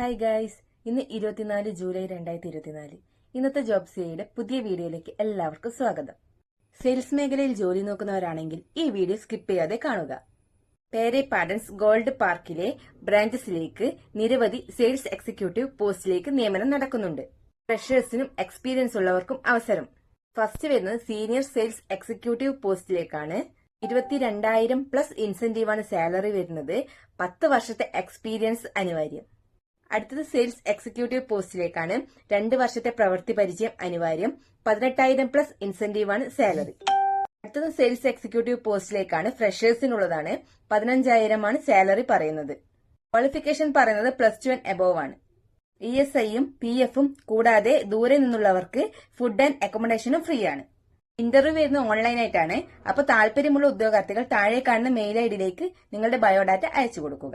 Hi guys ഇന്ന് ഇരുപത്തിനാല് July രണ്ടായിരത്തി ഇരുപത്തിനാല് ഇന്നത്തെ ജോബ് സിയയുടെ പുതിയ വീഡിയോയിലേക്ക് എല്ലാവർക്കും സ്വാഗതം. സെയിൽസ് മേഖലയിൽ ജോലി നോക്കുന്നവരാണെങ്കിൽ ഈ വീഡിയോ സ്കിപ്പ് ചെയ്യാതെ കാണുക. പേരെ പാഡൻസ് ഗോൾഡ് പാർക്കിലെ ബ്രാഞ്ചസിലേക്ക് നിരവധി സെയിൽസ് എക്സിക്യൂട്ടീവ് പോസ്റ്റിലേക്ക് നിയമനം നടക്കുന്നുണ്ട്. ഫ്രഷേഴ്സിനും എക്സ്പീരിയൻസ് ഉള്ളവർക്കും അവസരം. ഫസ്റ്റ് വരുന്നത് സീനിയർ സെയിൽസ് എക്സിക്യൂട്ടീവ് പോസ്റ്റിലേക്കാണ് ഇരുപത്തിരണ്ടായിരം പ്ലസ് ഇൻസെന്റീവാണ് സാലറി വരുന്നത്. പത്ത് വർഷത്തെ എക്സ്പീരിയൻസ് അനിവാര്യം. അടുത്തത് സെയിൽസ് എക്സിക്യൂട്ടീവ് പോസ്റ്റിലേക്കാണ് രണ്ട് വർഷത്തെ പ്രവൃത്തി പരിചയം അനിവാര്യം. പതിനെട്ടായിരം പ്ലസ് ഇൻസെന്റീവാണ് സാലറി അടുത്തത് സെയിൽസ് എക്സിക്യൂട്ടീവ് പോസ്റ്റിലേക്കാണ് ഫ്രഷേഴ്സിനുള്ളതാണ് പതിനഞ്ചായിരമാണ് സാലറി പറയുന്നത്. ക്വാളിഫിക്കേഷൻ പറയുന്നത് പ്ലസ് ടു ആൻഡ് എബോവ് ആണ്. ഇ എസ് ഐയും പി എഫും കൂടാതെ ദൂരെ നിന്നുള്ളവർക്ക് ഫുഡ് ആൻഡ് അക്കോമഡേഷനും ഫ്രീ ആണ്. ഇന്റർവ്യൂ വരുന്നത് ഓൺലൈനായിട്ടാണ് അപ്പോൾ താല്പര്യമുള്ള ഉദ്യോഗാർത്ഥികൾ താഴെ കാണുന്ന മെയിൽ ഐ ഡിയിലേക്ക് നിങ്ങളുടെ ബയോഡാറ്റ അയച്ചു കൊടുക്കുക.